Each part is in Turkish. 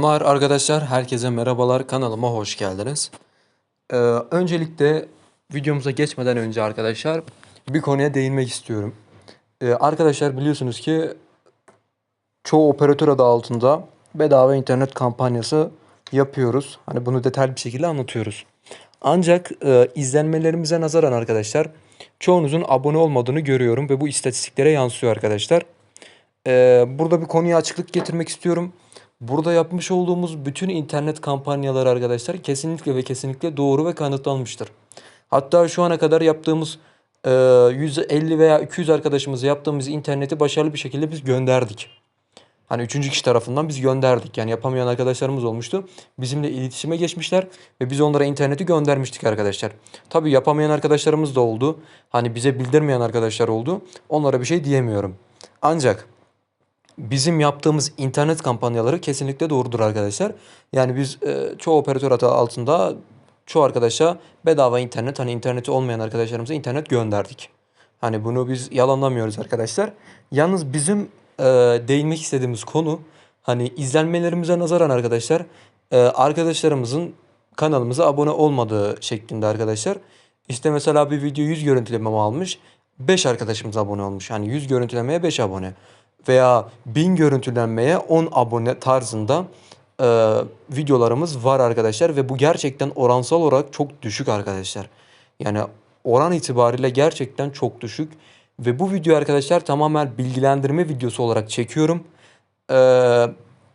Var arkadaşlar, herkese merhabalar. Kanalıma hoş geldiniz. Ee, öncelikle videomuza geçmeden önce arkadaşlar bir konuya değinmek istiyorum. Ee, arkadaşlar biliyorsunuz ki çoğu operatör adı altında bedava internet kampanyası yapıyoruz. Hani bunu detaylı bir şekilde anlatıyoruz. Ancak e, izlenmelerimize nazaran arkadaşlar çoğunuzun abone olmadığını görüyorum ve bu istatistiklere yansıyor arkadaşlar. Ee, burada bir konuya açıklık getirmek istiyorum. Burada yapmış olduğumuz bütün internet kampanyaları arkadaşlar kesinlikle ve kesinlikle doğru ve kanıtlanmıştır. Hatta şu ana kadar yaptığımız e, 150 veya 200 arkadaşımıza yaptığımız interneti başarılı bir şekilde biz gönderdik. Hani üçüncü kişi tarafından biz gönderdik. Yani yapamayan arkadaşlarımız olmuştu. Bizimle iletişime geçmişler ve biz onlara interneti göndermiştik arkadaşlar. Tabii yapamayan arkadaşlarımız da oldu. Hani bize bildirmeyen arkadaşlar oldu. Onlara bir şey diyemiyorum. Ancak bizim yaptığımız internet kampanyaları kesinlikle doğrudur arkadaşlar. Yani biz e, çoğu operatör adı altında çoğu arkadaşa bedava internet hani interneti olmayan arkadaşlarımıza internet gönderdik. Hani bunu biz yalanlamıyoruz arkadaşlar. Yalnız bizim e, değinmek istediğimiz konu hani izlenmelerimize nazaran arkadaşlar e, arkadaşlarımızın kanalımıza abone olmadığı şeklinde arkadaşlar. İşte mesela bir video 100 görüntüleme almış. 5 arkadaşımız abone olmuş. Hani 100 görüntülemeye 5 abone veya 1000 görüntülenmeye 10 abone tarzında e, videolarımız var arkadaşlar ve bu gerçekten oransal olarak çok düşük arkadaşlar. Yani oran itibariyle gerçekten çok düşük ve bu video arkadaşlar tamamen bilgilendirme videosu olarak çekiyorum. Ee,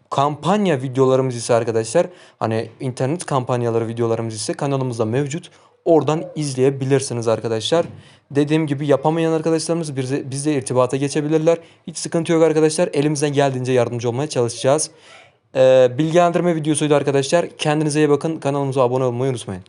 kampanya videolarımız ise arkadaşlar hani internet kampanyaları videolarımız ise kanalımızda mevcut. Oradan izleyebilirsiniz arkadaşlar. Dediğim gibi yapamayan arkadaşlarımız bize, bizle irtibata geçebilirler. Hiç sıkıntı yok arkadaşlar. Elimizden geldiğince yardımcı olmaya çalışacağız. Ee, bilgilendirme videosuydu arkadaşlar. Kendinize iyi bakın. Kanalımıza abone olmayı unutmayın.